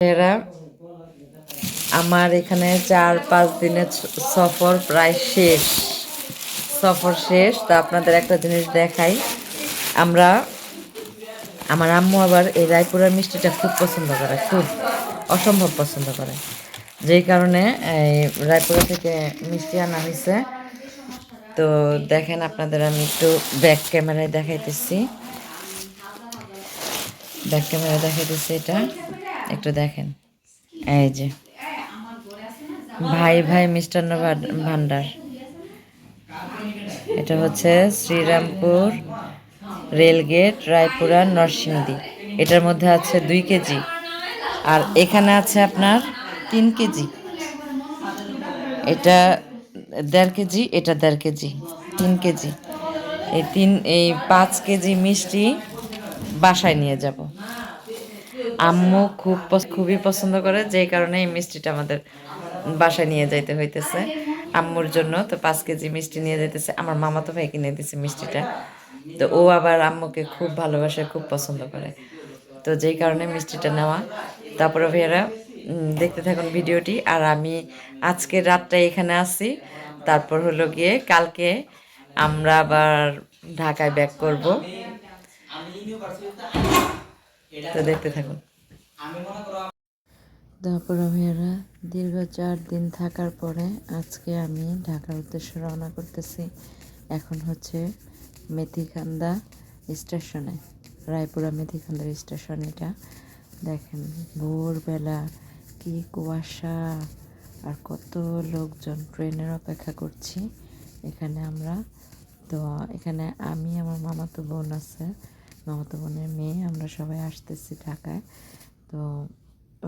এরা আমার এখানে চার পাঁচ দিনের সফর প্রায় শেষ। সফর শেষ, তা আপনাদের একটা জিনিস দেখাই। আমরা, আমার আম্মু আবার এই রায়পুরের মিষ্টিটা খুব পছন্দ করে, খুব অসম্ভব পছন্দ করে। যেই কারণে, এই রায়পুরা থেকে মিষ্টি আনা হয়েছে তো দেখেন আপনাদের, আমি একটু ব্যাক ক্যামেরায় দেখাইতেছি। ব্যাক ক্যামেরা দেখাইতেছি এটা। একটু দেখেন। এই যে। ভাই ভাই মিষ্টান্ন ভান্ডার। এটা হচ্ছে শ্রীরামপুর রেলগেট, রায়পুরা, নরসিংদী। এটার মধ্যে আছে দুই কেজি। আর এখানে আছে আপনার তিন কেজি। এটা দেড় কেজি, এটা দেড় কেজি, তিন কেজি। এই তিন, এই পাঁচ কেজি মিষ্টি বাসায় নিয়ে যাব। আম্মু খুব খুবই পছন্দ করে, যেই কারণে এই মিষ্টিটা আমাদের বাসায় নিয়ে যাইতে হইতেছে আম্মুর জন্য। তো পাঁচ কেজি মিষ্টি নিয়ে যাইতেছে। আমার মামা তো ভাই কিনে দিছে মিষ্টিটা। তো ও আবার আম্মুকে খুব ভালোবাসে, খুব পছন্দ করে। তো যেই কারণে মিষ্টিটা নেওয়া। তারপরে ভাইয়ারা দেখতে থাকুন ভিডিওটি। আর আমি আজকে রাতটা এখানে আসি তারপর হলো গিয়ে কালকে আমরা আবার ঢাকায় ব্যাক করব। তো দেখতে থাকুন। তারপর ভাইয়ারা, দীর্ঘ চার দিন থাকার পরে আজকে আমি ঢাকার উদ্দেশ্যে রওনা করতেছি। এখন হচ্ছে মেথিখান্দা স্টেশনে, রায়পুরা মেথিখান্দার স্টেশন এটা। দেখেন, ভোরবেলা কি কুয়াশা, আর কত লোকজন ট্রেনের অপেক্ষা করছি। এখানে আমরা তো এখানে আমি, আমার মামাতো বোন আছে, মামাতো বোনের মেয়ে, আমরা সবাই আসতেছি ঢাকায়। তো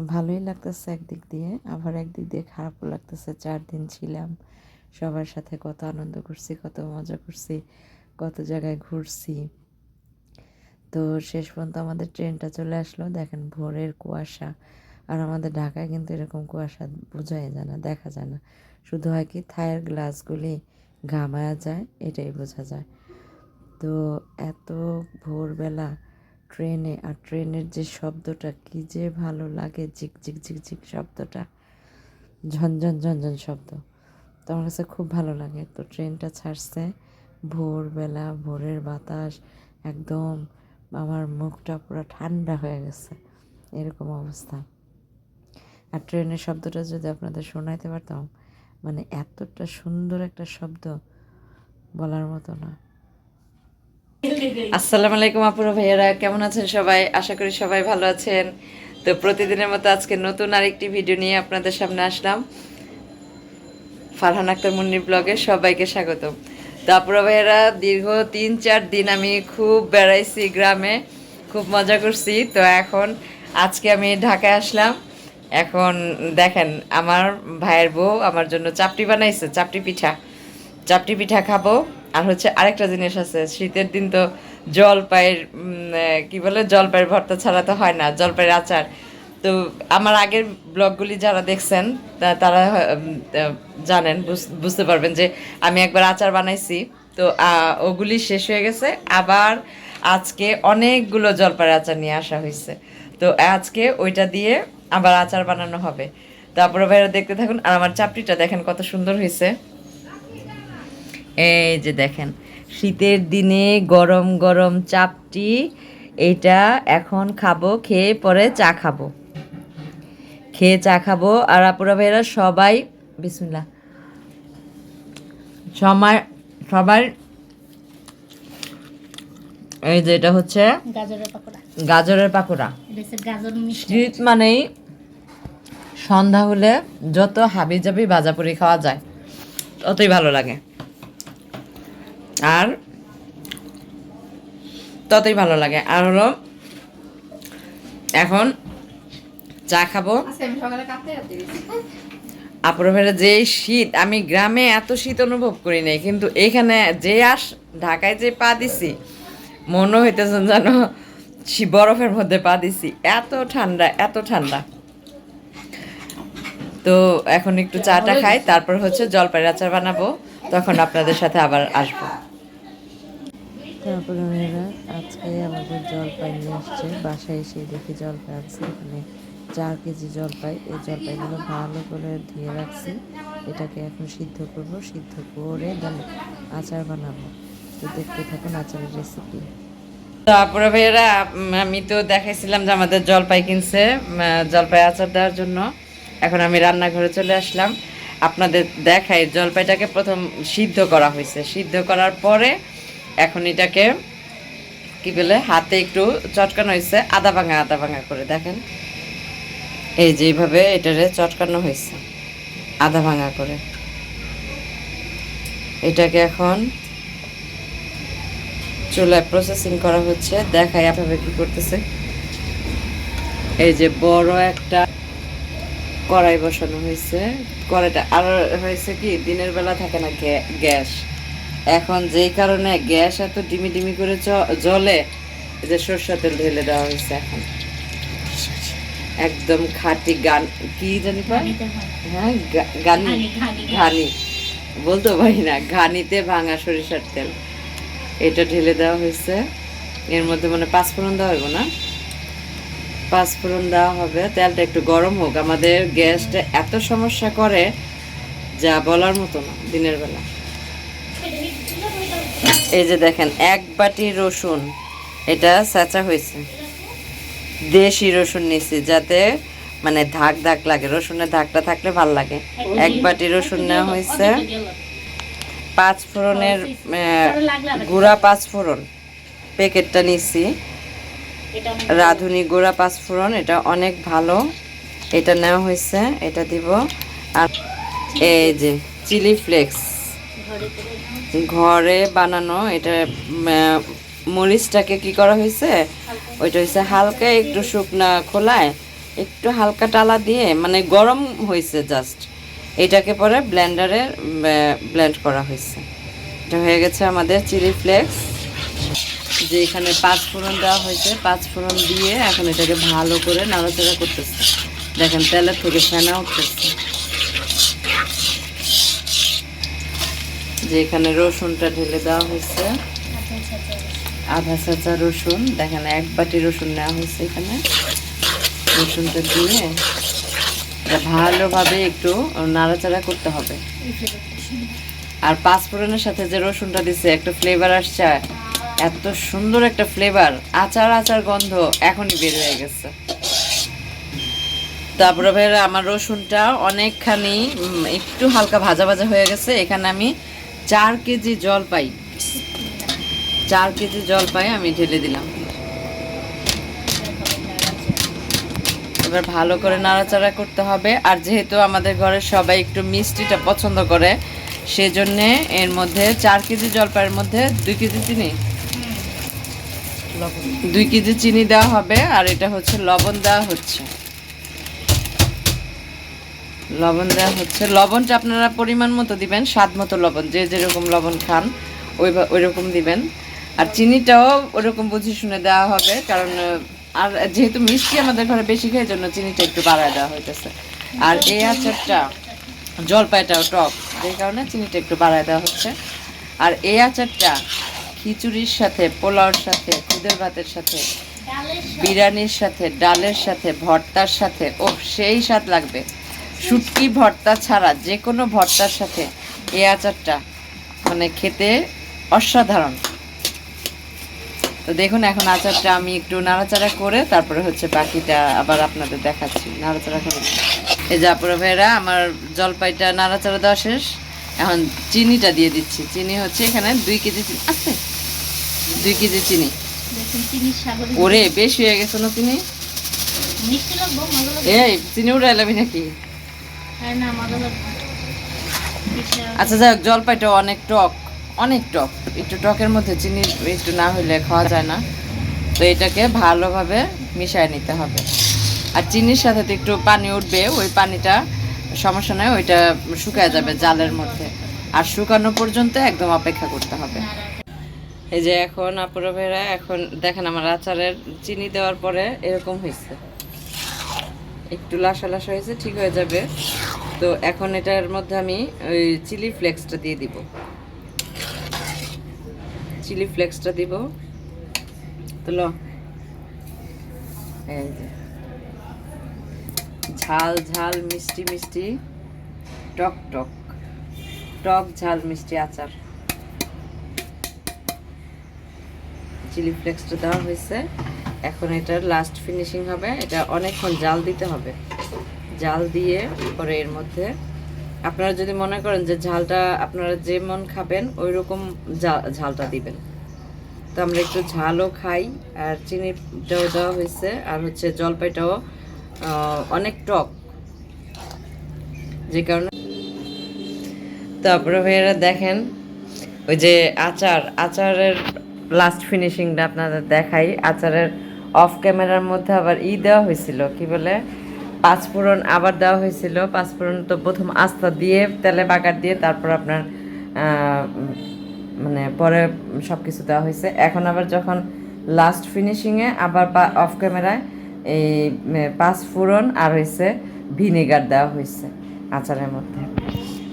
ভালোই লাগতেছে একদিক দিয়ে। আবার একদিক দিয়ে খারাপও লাগতেছে। চার দিন ছিলাম, সবার সাথে কত আনন্দ করছি, কত মজা করছি, কত জায়গায় ঘুরছি। তো শেষ পর্যন্ত আমাদের ট্রেনটা চলে আসলো। দেখেন ভোরের কুয়াশা। আর আমাদের ঢাকায় কিন্তু এরকম কুয়াশা বোঝাই যায় না, দেখা যায় না। শুধু হয় কি থায়ের গ্লাসগুলি ঘামায়া যায়, এটাই বোঝা যায়। তো এত ভোরবেলা ট্রেনে, আর ট্রেনের যে শব্দটা, কি যে ভালো লাগে, ঝিক ঝিক ঝিক ঝিক শব্দটা। ঝনঝন ঝনঝন শব্দ। তো আমার কাছে খুব ভালো লাগে। তো ট্রেনটা ছাড়ছে ভোরবেলা, ভোরের বাতাস, একদম আমার মুখটা পুরো ঠান্ডা হয়ে গেছে। এরকম অবস্থা। আর ট্রেনের শব্দটা যদি আপনাদের শোনাইতে পারতাম মানে এতটা সুন্দর একটা শব্দ বলার মতো না। আসসালামু আলাইকুম আপুরা ভাইয়ারা, কেমন আছেন সবাই? আশা করি সবাই ভালো আছেন। তো প্রতিদিনের মতো আজকে নতুন আরেকটি ভিডিও নিয়ে আপনাদের সামনে আসলাম। ফারহান আক্তার মুন্নির ব্লগে সবাইকে স্বাগত তো আপুরা ভাইয়ারা, দীর্ঘ তিন চার দিন আমি খুব বেড়াইছি গ্রামে, খুব মজা করছি। তো এখন আজকে আমি ঢাকায় আসলাম। এখন দেখেন, আমার ভাইয়ের বউ আমার জন্য চাপটি বানাইছে, চাপটি পিঠা। চাপটি পিঠা খাব। আর হচ্ছে আরেকটা জিনিস আছে, শীতের দিন তো জলপাইয়ের কি বলে, জলপাইয়ের ভর্তা ছাড়া তো হয় না, জলপাইয়ের আচার। তো আমার আগের ব্লগগুলি যারা দেখছেন তারা জানেন, বুঝ- বুঝতে পারবেন যে আমি একবার আচার বানাইছি। তো ওগুলি শেষ হয়ে গেছে, আবার আজকে অনেকগুলো জলপাইয়ের আচার নিয়ে আসা হয়েছে তো, আজকে ওইটা দিয়ে আবার আচার বানানো হবে। তারপরে ভাইরা দেখতে থাকুন, আর আমার চাপড়িটা দেখেন কত সুন্দর হয়েছে এই যে দেখেন শীতের দিনে গরম গরম চাপটি এটা এখন খাব খেয়ে পরে চা খাব। খেয়ে চা খাব। আর আপুরা ভাইয়েরা সবাই বিসমিল্লা সময় সবাই এই যে এটা হচ্ছে গাজরের পাকোড়া। গাজরের পাকোড়া। শীত মানেই সন্ধ্যা হলে যত হাবি জাবি ভাজাপুরি খাওয়া যায় ততই ভালো লাগে। আর ততই ভালো লাগে। আর হলো এখন চা খাব। আপুর ফেরে যে শীত আমি গ্রামে এত শীত অনুভব করি নাই কিন্তু এখানে যে আস ঢাকায় যে পা দিছি মনে হইতেছে যেন বরফের মধ্যে পা দিছি। এত ঠান্ডা এত ঠান্ডা। তো এখন একটু চাটা খাই তারপর হচ্ছে জলপাইয়ের আচার বানাবো তখন আপনাদের সাথে আবার আসব। তারপরে মেয়েরা আজকে আমাদের জলপাই নিয়ে আসছে বাসায় এসে দেখি জলপাই আছে এখানে চার কেজি জলপাই। এই জলপাইগুলো ভালো করে ধুয়ে রাখছি। এটাকে এখন সিদ্ধ করব। সিদ্ধ করে দেন আচার বানাবো। তো দেখতে থাকুন আচারের রেসিপি তারপরে ভাইয়েরা আমি তো দেখাইছিলাম যে আমাদের জলপাই কিনছে জলপাই আচার দেওয়ার জন্য। এখন আমি রান্নাঘরে চলে আসলাম। আপনাদের দেখাই জলপাইটাকে প্রথম সিদ্ধ করা হয়েছে। সিদ্ধ করার পরে এখন এটাকে কি বলে, হাতে একটু চটকানো হয়েছে, আদা ভাঙা আদা ভাঙা করে, দেখেন। এই যে এইভাবে এটারে চটকানো হয়েছে, আদা ভাঙা করে। এটাকে এখন চুলায় প্রসেসিং করা হচ্ছে। দেখাই আপনাদের কি করতেছে। এই যে বড় একটা কড়াই বসানো হয়েছে। কড়াইটা আর হয়েছে কি, দিনের বেলা থাকে না গ্যা- গ্যাস। এখন যেই কারণে গ্যাস এত ডিমি ডিমি করে জ্বলে যে সরষের তেল ঢেলে দেওয়া হয়েছে এখন। একদম খাঁটি গান কি জানি হ্যাঁ গানি ঘানি, বলতে পারি না ঘানিতে ভাঙা সরিষার তেল। এটা ঢেলে দেওয়া হয়েছে। এর মধ্যে মানে পাঁচফোড়ন দেওয়া হইব না? পাঁচফোড়ন দেওয়া হবে। তেলটা একটু গরম হোক। আমাদের গ্যাসটা এত সমস্যা করে যা বলার মতো না দিনের বেলা। এই যে দেখেন, এক বাটি রসুন, এটা চেঁচা হয়েছে। দেশি রসুন নিছি যাতে মানে ধাক ধাক লাগে, রসুনের ধাকটা থাকলে ভালো লাগে। এক বাটি রসুন নেওয়া হয়েছে। পাঁচ ফোড়নের গুঁড়া পাঁচ ফোড়ন, প্যাকেটটা নিছি রাঁধুনি গুঁড়া পাঁচ ফোড়ন, এটা অনেক ভালো। এটা নেওয়া হয়েছে, এটা দিব। আর এই যে, চিলি ফ্লেক্স। ঘরে বানানো এটা মরিচটাকে কি করা হয়েছে? ওইটা হয়েছে হালকা একটু শুকনা খোলায় একটু হালকা টালা দিয়ে মানে গরম হয়েছে জাস্ট এটাকে পরে ব্লেন্ডারে ব্লেন্ড করা হয়েছে। এটা হয়ে গেছে আমাদের চিলি ফ্লেক্স যে এখানে পাঁচ ফোড়ন দেওয়া হয়েছে পাঁচ ফোড়ন দিয়ে এখন এটাকে ভালো করে নাড়াচাড়া করতেছে। দেখেন তেলের থেকে ফেনা উঠতেছে। যে এখানে রসুনটা ঢেলে দেওয়া হয়েছে। আধা চাচা রসুন। দেখেন, এক বাটি রসুন নেওয়া হয়েছে এখানে। রসুনটা দিয়ে ভালোভাবে একটু নাড়াচাড়া করতে হবে। আর পাঁচফোড়নের সাথে যে রসুনটা দিছে, একটা ফ্লেভার আসছে। এত সুন্দর একটা ফ্লেভার আচার আচার গন্ধ এখনই বের হয়ে গেছে। তারপরে ভাইরা আমার রসুনটা অনেকখানি একটু হালকা ভাজা ভাজা হয়ে গেছে। এখানে আমি চার কেজি জল পাই। চার কেজি জল পাই আমি ঢেলে দিলাম। এবার ভালো করে নাড়াচাড়া করতে হবে। আর যেহেতু আমাদের ঘরের সবাই একটু মিষ্টিটা পছন্দ করে সেজন্যে এর মধ্যে চার কেজি জলপাইয়ের মধ্যে দুই কেজি চিনি। দুই কেজি চিনি দেওয়া হবে আর এটা হচ্ছে লবণ দেওয়া হচ্ছে। লবণ দেওয়া হচ্ছে। লবণটা আপনারা পরিমাণ মতো দিবেন, স্বাদ মতো লবণ, যে যেরকম লবণ খান ওই ওই রকম দিবেন। আর চিনিটাও ওরকম বুঝে শুনে দেওয়া হবে, কারণ আর যেহেতু মিষ্টি আমাদের ঘরে বেশি খাই, জন্য চিনিটা একটু বাড়ায় দেওয়া হইতেছে। আর এই আচারটা জলপাইটাও টক, যেই কারণে চিনিটা একটু বাড়ায় দেওয়া হচ্ছে। আর এই আচারটা খিচুড়ির সাথে, পোলাওর সাথে খুদের ভাতের সাথে, বিরিয়ানির সাথে, ডালের সাথে, ভর্তার সাথে ও সেই স্বাদ লাগবে। শুটকি ভর্তা ছাড়া যে কোনো ভর্তার সাথে এই আচারটা মানে খেতে অসাধারণ। তো দেখুন এখন আচারটা আমি একটু নাড়াচাড়া করে তারপরে হচ্ছে বাকিটা আবার আপনাদের দেখাচ্ছি। নাড়াচাড়া করে এই যে আপুরা ভাইরা আমার জলপাইটা নাড়াচাড়া দেওয়া শেষ। এখন চিনিটা দিয়ে দিচ্ছি। চিনি হচ্ছে এখানে দুই কেজি চিনি আছে? দুই কেজি চিনি। ওরে বেশি হয়ে গেছে না চিনি? এই চিনি উড়ে এলাবি নাকি? আচ্ছা যাই হোক, জলপাইটা অনেক টক অনেক টক। একটু টকের মধ্যে চিনি, একটু না হলে খাওয়া যায় না। তো এটাকে ভালোভাবে মিশিয়ে নিতে হবে। আর চিনির সাথে তো একটু পানি উঠবে, ওই পানিটা সমস্যা নয় ওইটা শুকায় যাবে জালের মধ্যে। আর শুকানো পর্যন্ত একদম অপেক্ষা করতে হবে। এই যে এখন, আপুরা ভাইরা, এখন দেখেন আমার আচারের চিনি দেওয়ার পরে এরকম হয়েছে একটু লাসা লাসা হয়েছে, ঠিক হয়ে যাবে। তো এখন এটার মধ্যে আমি ওই চিলি ফ্লেক্সটা দিয়ে দিব। চিলি ফ্লেক্সটা দিব। তো ল। ঝাল ঝাল, মিষ্টি মিষ্টি। টক টক। টক, ঝাল, মিষ্টি, আচার। চিলি ফ্লেক্সটা দেওয়া হয়েছে। এখন এটার লাস্ট ফিনিশিং হবে। এটা অনেকক্ষণ জাল দিতে হবে। জাল দিয়ে পরে এর মধ্যে আপনারা যদি মনে করেন যে ঝালটা আপনারা যেমন খাবেন ওই রকম ঝালটা দিবেন। তো আমরা একটু ঝালও খাই, আর চিনিটাও দেওয়া হয়েছে, আর হচ্ছে জলপাইটাও অনেক টক। যে কারণে তারপরে ভাইয়েরা দেখেন, ওই যে আচার, আচারের লাস্ট ফিনিশিংটা আপনাদের দেখাই। আচারের অফ ক্যামেরার মধ্যে আবার ই দেওয়া হয়েছিল, কি বলে? পাঁচফোড়ন আবার দেওয়া হয়েছিল পাঁচফোড়ন তো প্রথম আস্তা দিয়ে, তেলে বাগার দিয়ে তারপর আপনার মানে পরে সব কিছু দেওয়া হয়েছে। এখন আবার যখন লাস্ট ফিনিশিংয়ে আবার অফ ক্যামেরায় এই পাঁচফোড়ন আর হয়েছে ভিনেগার দেওয়া হয়েছে আচারের মধ্যে।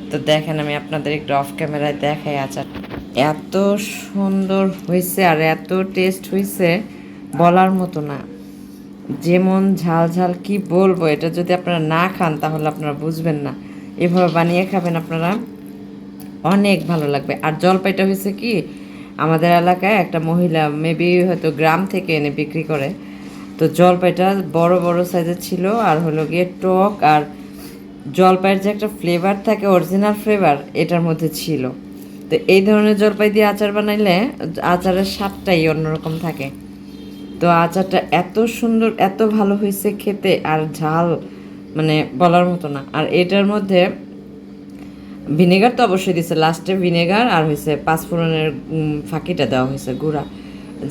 তো দেখেন আমি আপনাদের একটু অফ ক্যামেরায় দেখাই আচার। এত সুন্দর হয়েছে আর এত টেস্ট হয়েছে। বলার মতো না। যেমন ঝাল ঝাল কি বলব, এটা যদি আপনারা না খান তাহলে আপনারা বুঝবেন না। এভাবে বানিয়ে খাবেন আপনারা, অনেক ভালো লাগবে। আর জলপাইটা হয়েছে কি, আমাদের এলাকায় একটা মহিলা মেবি হয়তো গ্রাম থেকে এনে বিক্রি করে, তো জলপাইটা বড় বড় সাইজের ছিল আর হলো গিয়ে টক আর জলপাইয়ের যে একটা ফ্লেভার থাকে অরিজিনাল ফ্লেভার এটার মধ্যে ছিল। তো এই ধরনের জলপাই দিয়ে আচার বানাইলে আচারের স্বাদটাই অন্যরকম থাকে। তো আচারটা এত সুন্দর, এত ভালো হয়েছে খেতে আর ঝাল মানে বলার মতো না। আর এটার মধ্যে ভিনেগার তো অবশ্যই দিছে, লাস্টে ভিনেগার আর হয়েছে পাঁচফোড়নের ফাঁকিটা দেওয়া হয়েছে, গুঁড়া।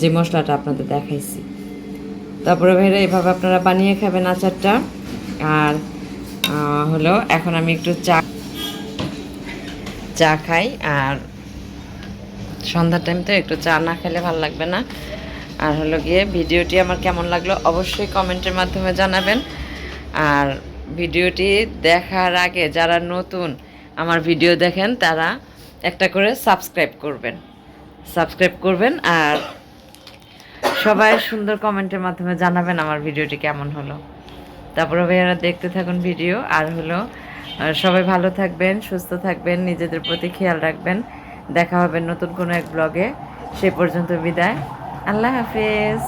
যে মশলাটা আপনাদের দেখাইছি। তারপরে ভাইরা, এভাবে আপনারা বানিয়ে খাবেন আচারটা। আর হলো এখন আমি একটু চা চা খাই। আর সন্ধ্যার টাইম তো একটু চা না খেলে ভালো লাগবে না। আর হলো গিয়ে ভিডিওটি আমার কেমন লাগল অবশ্যই কমেন্টের মাধ্যমে জানাবেন। আর ভিডিওটি দেখার আগে যারা নতুন আমার ভিডিও দেখেন, তারা একটা করে সাবস্ক্রাইব করবেন। সাবস্ক্রাইব করবেন আর সবাই সুন্দর কমেন্টের মাধ্যমে জানাবেন আমার ভিডিওটি কেমন হলো। তারপরে ভাইয়ারা দেখতে থাকুন ভিডিও। আর হলো সবাই ভালো থাকবেন, সুস্থ থাকবেন, নিজেদের প্রতি খেয়াল রাখবেন। দেখা হবে নতুন কোনো এক ব্লগে। সে পর্যন্ত বিদায়। আল্লাহ হাফেজ